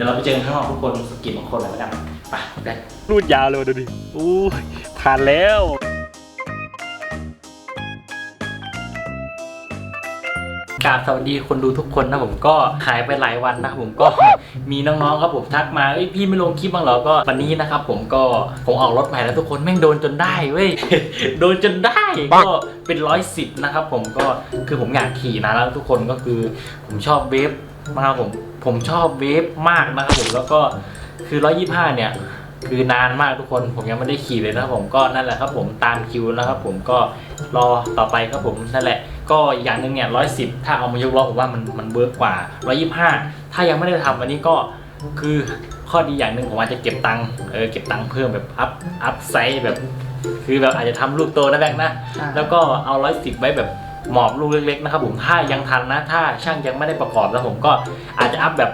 ดี๋ยวเราไปเจอกันข้างนอกทุกคนสกิปบางคนเลยแล้วกันไปแบ็ครูดยาวเลยดูดิอู้ยผ่านแล้วกราบสวัสดีคนดูทุกคนนะผมก็หายไปหลายวันนะครับผมก็มีน้องๆครับผมทักมาเอ้ยพี่ไม่ลงคลิปบ้างเหรอก็วันนี้นะครับผมก็ผมออกรถใหม่แล้วทุกคนแม่งโดนจนได้เว้ยโดนจนได้ก็เป็นร้อยสิบนะครับผมก็คือผมอยากขี่นะแล้วทุกคนก็คือผมชอบเวฟ มากครับผมผมชอบเวฟมากนะครับผมแล้วก็คือร้อยยี่ห้าเนี่ย คือนานมากทุกคนผมยังไม่ได้ขี่เลยนะครับผมก็นั่นแหละครับผมตามคิวนะครับผมก็รอต่อไปครับผมนั่นแหละ ก็อีกอย่างหนึ่งเนี่ยร้อยสิบถ้าเอามายกล้อผมว่ามันมันเวิร์กกว่าร้อยี่ห้าถ้ายังไม่ได้ทำอันนี้ก็คือข้อดีอย่างหนึ่งผมอาจจะเก็บตังค์เออเก็บตังค์เพิ่มแบบอัพอัพไซส์แบบ คือแบบอาจจะทำลูกโตนะแบงค์นะ แล้วก็เอาร้อยสิบไว้แบบ หมอบลูกเล็กๆนะครับผมถ้ายังทันนะ ถ้าช่างยังไม่ได้ประกอบแล้วผมก็อาจจะอัพแบบ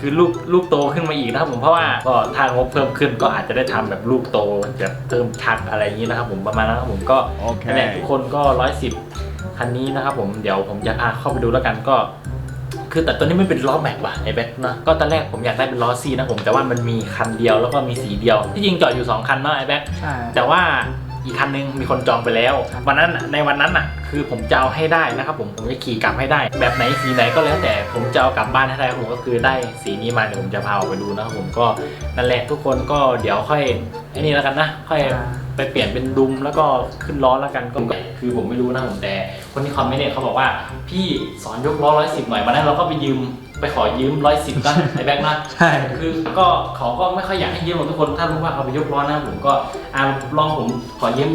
คือลูกลูกโตขึ้นมาอีกนะครับผมเพราะว่าก็ถ้างบเพิ่มขึ้นก็อาจจะได้ทำแบบลูกโตแบบเพิ่มชักอะไรอย่างนี้นะครับผมประมาณนั้นครับผมก็โอเคนั่นแหละทุกคนก็ร้อยสิบคันนี้นะครับผมเดี๋ยวผมจะพาเข้าไปดูแล้วกันก็ คือแต่ตัวนี้ไม่เป็นล้อแม็กว่ะไอ้แบ็คนะก็ตอนแรกผมอยากได้เป็นล้อซีนะผมแต่ว่ามันมีคันเดียวแล้วก็มีสีเดียวที่จริงจอดอยู่สองคันเนาะไอ้แบ็คใช่แต่ว่า อีกคันนึงมีคนจองไปแล้ว วันนั้นน่ะในวันนั้นน่ะคือผมจะเอาให้ได้นะครับผมผมจะขี่กลับให้ได้ แบบไหนสีไหนก็แล้วแต่ผมจะเอากลับบ้านให้ได้ครับผมก็คือได้สีนี้มาเดี๋ยวผมจะพาออกไปดูนะครับผมก็นั่นแหละทุกคนก็เดี๋ยวค่อยไอ้นี่แล้วกันนะค่อย ไปเปลี่ยนเป็นดุมแล้วก็ขึ้นล้อแล้วกันก็คือผมไม่รู้นะผมแต่ คนที่คอมเมนต์เนี่ยเขาบอกว่า พี่สอนยกล้อร้อยสิบหน่อยวันนั้นเราก็ไปยืมไปขอยืมร้อยสิบก็ไอ้แบ็คนะใช่คือก็เขาก็ไม่ค่อยอยากให้ยืมหรอกทุกคนถ้ารู้ว่าเขาไปยกล้อนะผมก็อ่าลองผมขอยืม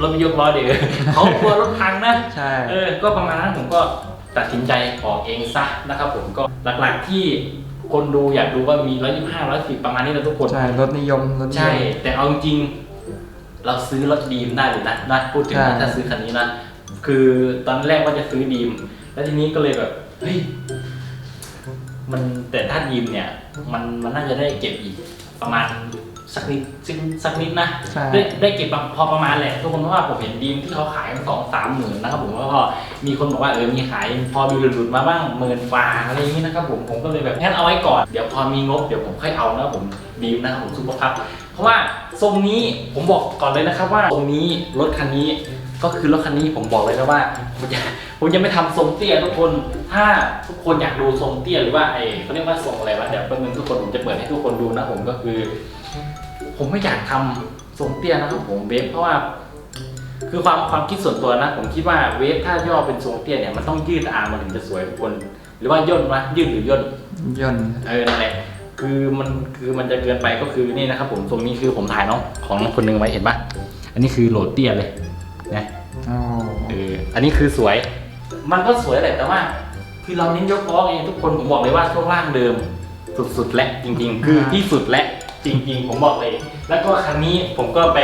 รถไปยกล้อเดี๋ยวเขากลัวรถพังนะใช่เออก็ประมาณนั้นผมก็ตัดสินใจออกเองซะนะครับผมก็หลักๆที่คนดูอยากดูว่ามี 125 110 ประมาณนี้นะทุกคน ใช่ รถนิยมรถนิยมใช่ แต่เอาจริงๆ เราซื้อรถดีมได้เลยนะนะพูดถึงนะใช่ ถ้าซื้อคันนี้นะคือตอนแรกว่าจะซื้อดีม แล้วทีนี้ก็เลยแบบเฮ้ยมันแต่ถ้าดีมเนี่ย มันมันน่าจะได้เก็บอีกประมาณสักนิดสักสักนิดนะ ใช่ได้ได้เก็บพอประมาณแหละทุกคนเพราะว่าผมเห็นดีมที่เขาขายกันสองสามหมื่นนะครับผมแล้วก็มีคนบอกว่าเออมีขายพอมีหลุดๆมาบ้างหมื่นกว่าอะไรอย่างนี้นะครับผมผมก็เลยแบบงั้นเอาไว้ก่อนเดี๋ยวพอมีงบเดี๋ยวผมค่อยเอานะครับผมดีมนะครับผมซุปเปอร์คัพ เพราะว่าทรงนี้ผมบอกก่อนเลยนะครับว่าทรงนี้รถคันนี้ก็คือรถคันนี้ผมบอกเลยนะว่าผมจะผมจะไม่ทำทรงเตี้ยทุกคน ถ้าทุกคนอยากดูทรงเตี้ยหรือว่าไอ้เขาเรียกว่าทรงอะไรวะเดี๋ยวแป๊บนึงทุกคนผมจะเปิดให้ทุกคนดูนะผมก็คือ ผมไม่อยากทำทรงเตี้ยนะครับผมเวฟเพราะว่า คือความความคิดส่วนตัวนะ ผมคิดว่าเวฟถ้าย่อเป็นทรงเตี้ยเนี่ยมันต้องยืดอาร์มมันถึงจะสวยทุกคน หรือว่าย่นวะยืดหรือย่นยนต์เออนั่นแหละ คือมันคือมันจะเกินไปก็คือนี่นะครับ ผมทรงนี้คือผมถ่ายน้องของคนหนึงไว้เห็นปะอันนี้คือโหลดเตี้ยเลยนะโอ้เอออันนี้คือสวย มันก็สวยแหละแต่ว่า คือเราเน้นยกล้อเองทุกคนผมบอกเลยว่าช่วงล่างเดิม สุดๆและจริง ๆ คือที่สุดและจริง ๆ ผมบอกเลย แล้วก็ครั้งนี้ผมก็ไป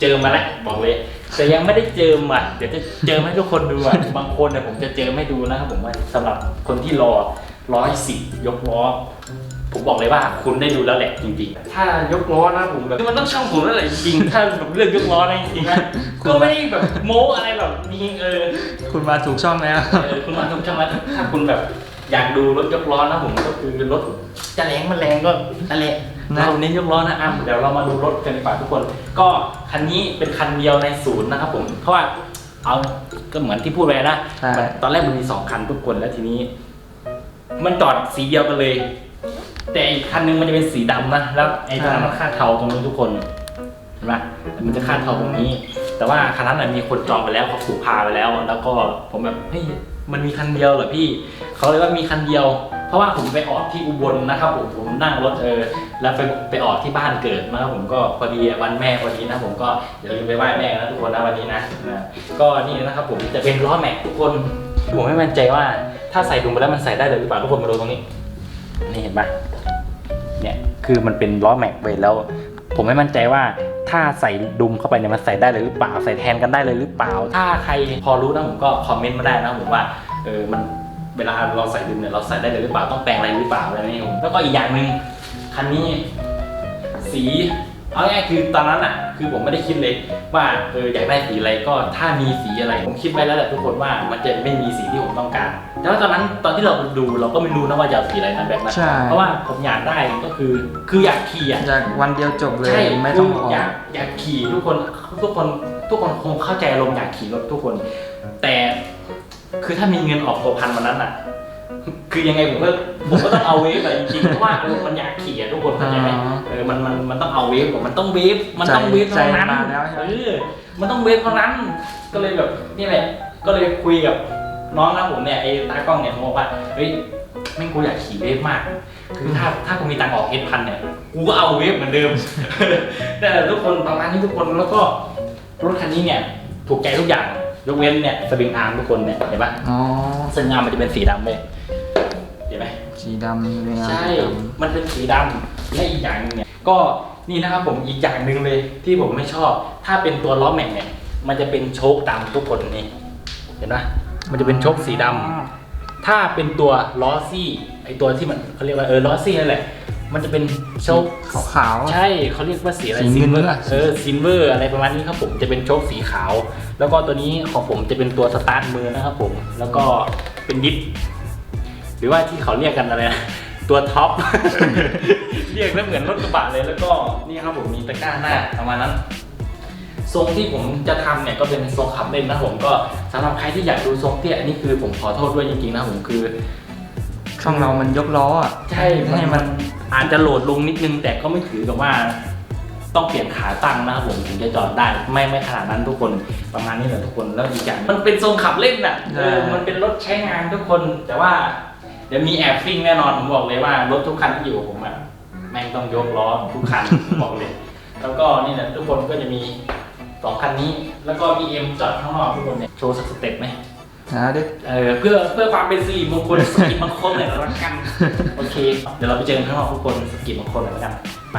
เจอมาแล้วบอกเลย แต่ยังไม่ได้เจอมาเดี๋ยวจะเจอให้ทุกคนดูอะ บางคนเนี่ยผมจะเจอไม่ดูนะครับผมว่าสำหรับคนที่รอร้อยสิบยกล้อ ผมบอกเลยว่าคุณได้ดูแล้วแหละจริงๆ ถ้ายกล้อนะผมแบบคือมันต้องช่างผมแล้วแหละจริงๆถ้าแบบเรื่องยกล้อนะจริงๆนะก็ไม่ได้แบบโม้อะไรหรอกจริงๆเออคุณมาถูกช่องแล้วเออคุณมาทุกช่างมาถ้าคุณแบบอยากดูรถยกล้อนะผมก็คือรถจะแรงมันแรงก็นั่นแหละนะเราเน้นยกล้อนะอะเดี๋ยวเรามาดูรถกันดีกว่าทุกคน ก็คันนี้เป็นคันเดียวในศูนย์นะครับผมเพราะว่าเอาก็เหมือนที่พูดไปนะใช่ตอนแรกมันมีสองคันทุกคนแล้วทีนี้ มันจอดสีเดียวกันเลย แต่อีกคันนึงมันจะเป็นสีดำนะ แล้วไอ้ตรงนั้นมันคาดเทาตรงนี้ทุกคน เห็นไหมมันจะคาดเทาตรงนี้ แต่ว่าคันนั้นนะมีคนจองไปแล้วเขาถูกพาไปแล้ว แล้วก็ผมแบบ เฮ้ย มันมีคันเดียวเหรอพี่ เขาเลยว่ามีคันเดียว เพราะว่าผมไปออกที่อุบลนะครับผม ผมนั่งรถเออ แล้วไปไปออกที่บ้านเกิดนะครับผมก็พอดีวันแม่พอดีนะ ผมก็อย่าลืมไปไหว้แม่นะทุกคนนะวันนี้นะนะก็นี่นะครับผมจะเป็นล้อแม็กทุกคน ผมไม่มั่นใจว่าถ้าใส่ดุมไปแล้วมันใส่ได้เลยหรือเปล่าทุกคนมาดูตรงนี้ นี่เห็นปะเนี่ยคือมันเป็นล้อแม็กไปแล้ว ผมไม่มั่นใจว่าถ้าใส่ดุมเข้าไปเนี่ยมันใส่ได้เลยหรือเปล่า ใส่แทนกันได้เลยหรือเปล่า ถ้าใครพอรู้นะผมก็คอมเมนต์มาได้นะผมว่าเออมันเวลาเราใส่ดุมเนี่ยเราใส่ได้เลยหรือเปล่าต้องแปลงอะไรหรือเปล่าอะไรนี่ผมแล้วก็อีกอย่างหนึ่งคันนี้สี เอาง่ายๆคือตอนนั้นอะคือผมไม่ได้คิดเลยว่าเอออยากได้สีอะไรก็ถ้ามีสีอะไรผมคิดไว้แล้วแหละทุกคนว่ามันจะไม่มีสีที่ผมต้องการ แต่ว่าตอนนั้นตอนที่เราดูเราก็ไม่รู้นะว่าจะเอาสีอะไรนะแบบนั้นใช่ เพราะว่าผมอยากได้ก็คือคืออยากขี่อะ จากวันเดียวจบเลย ใช่ไม่ต้องคืออกอยากอยากขี่ทุกคนทุกคนทุกคนคงเข้าใจอารมณ์อยากขี่รถทุกคน แต่คือถ้ามีเงินออกตัวพันวันนั้นอะ คือยังไงผมก็ผมก็ต้องเอาเวฟอะจริงๆเพราะว่าเออมันอยากขี่อะทุกคนเข้าใจไหมเออมันมันมันต้องเอาเวฟอะมันต้องเวฟมันต้องเวฟใจเท่านั้นมาแล้วใช่ไหม เออมันต้องเวฟเท่านั้น ก็เลยแบบนี่แหละ ก็เลยคุยกับน้องนะผมเนี่ยไอ้ตากล้องเนี่ยผมบอกว่าเฮ้ยแม่งกูอยากขี่เวฟมาก คือถ้าถ้ากูมีตังค์ออกเอพันเนี่ยกูก็เอาเวฟเหมือนเดิม แต่ทุกคนประมาณนี้ทุกคนแล้วก็รถคันนี้เนี่ยถูกใจทุกอย่างยกเว้นเนี่ยสปริงอาร์มทุกคนเนี่ยเห็นปะ อ๋อสปริงอาร์มมันจะเป็นสีดำเลยเห็นไหม สีดำเลยอะใช่ สีดมันเป็นสีดำและอีกอย่างหนึงเนี่ย ก็นี่นะครับผมอีกอย่างหนึ่งเลยที่ผมไม่ชอบ ถ้าเป็นตัวล้อแม็กเนี่ย มันจะเป็นโชคดำทุกคนนี่ เห็นปะมันจะเป็นโชคสีดำถ้าเป็นตัวล้อซี่ไอตัวที่มันเขาเรียกว่าเออล้อซี่นั่นแหละ มันจะเป็นโชคำขาวๆใช่เขาเรียกว่าสีอะไรสีเงินซิลเวอร์อะเออซิลเวอร์อะไรประมาณนี้ครับผมจะเป็นโชคสีขาว แล้วก็ตัวนี้ของผมจะเป็นตัวสตาร์ทมือนะครับผมแล้วก็เป็นดิสห รือว่าที่เขาเรียกกันอะไรนะตัวท็อป เรียกแล้วเหมือนรถกระบะเลยแล้วก็นี่ครับผมมีตะกร้าหน้าประมาณนั้นทรงที่ผมจะทำเนี่ยก็เป็นทรงขับเล่นนะผมก็สำหรับใครที่อยากดูทรงเตี้ยอันนี้คือผมขอโทษด้วยจริงๆนะผมคือช่องเรามันยกล้ออะใช่ให้มันอาจจะโหลดลงนิดนึง แต่ก็ไม่ถือกับว่า ต้องเปลี่ยนขาตั้งนะครับผมถึงจะจอดได้ไม่ไม่ขนาดนั้นทุกคนประมาณนี้แหละทุกคนแล้วอีกอย่างมันเป็นทรงขับเล่นน่ะเออมันเป็นรถใช้งานทุกคนแต่ว่า เดี๋ยวมีแอบซิ่งแน่นอนผมบอกเลยว่ารถทุกคันที่อยู่กับผมอะแม่งต้องยกล้อทุกคัน บอกเลย แล้วก็นี่แหละทุกคนก็จะมีสองคันนี้ แล้วก็มีเอ็มจอดข้างนอกทุกคนเนี่ยโชว์สักสเต็ปไหมนะดิเออเพื่อเพื่อความเป็นสิริมงคลสกิดมงคลหน่อยละกัน โอเค เดี๋ยวเราไปเจอกันข้างนอกทุกคนสกิดมงคลหน่อยละกันไป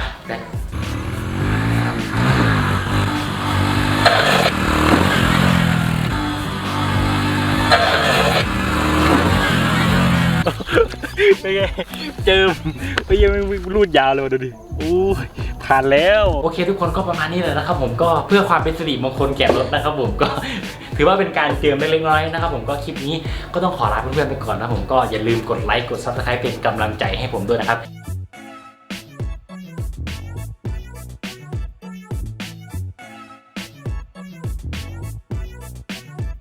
เป็นไงเจิมไปยังรูดยาวเลยดูดิอู้ผ่านแล้วโอเค ทุกคนก็ประมาณนี้เลยนะครับผมก็เพื่อความเป็นสิริมงคลแก่รถนะครับผมก็ถือว่าเป็นการเติมเล็กๆน้อยๆนะครับผมก็คลิปนี้ก็ต้องขอลาเพื่อนๆไปก่อนนะผมก็อย่าลืมกดไลค์กดซับสไครป์เป็นกำลังใจให้ผมด้วยนะครับ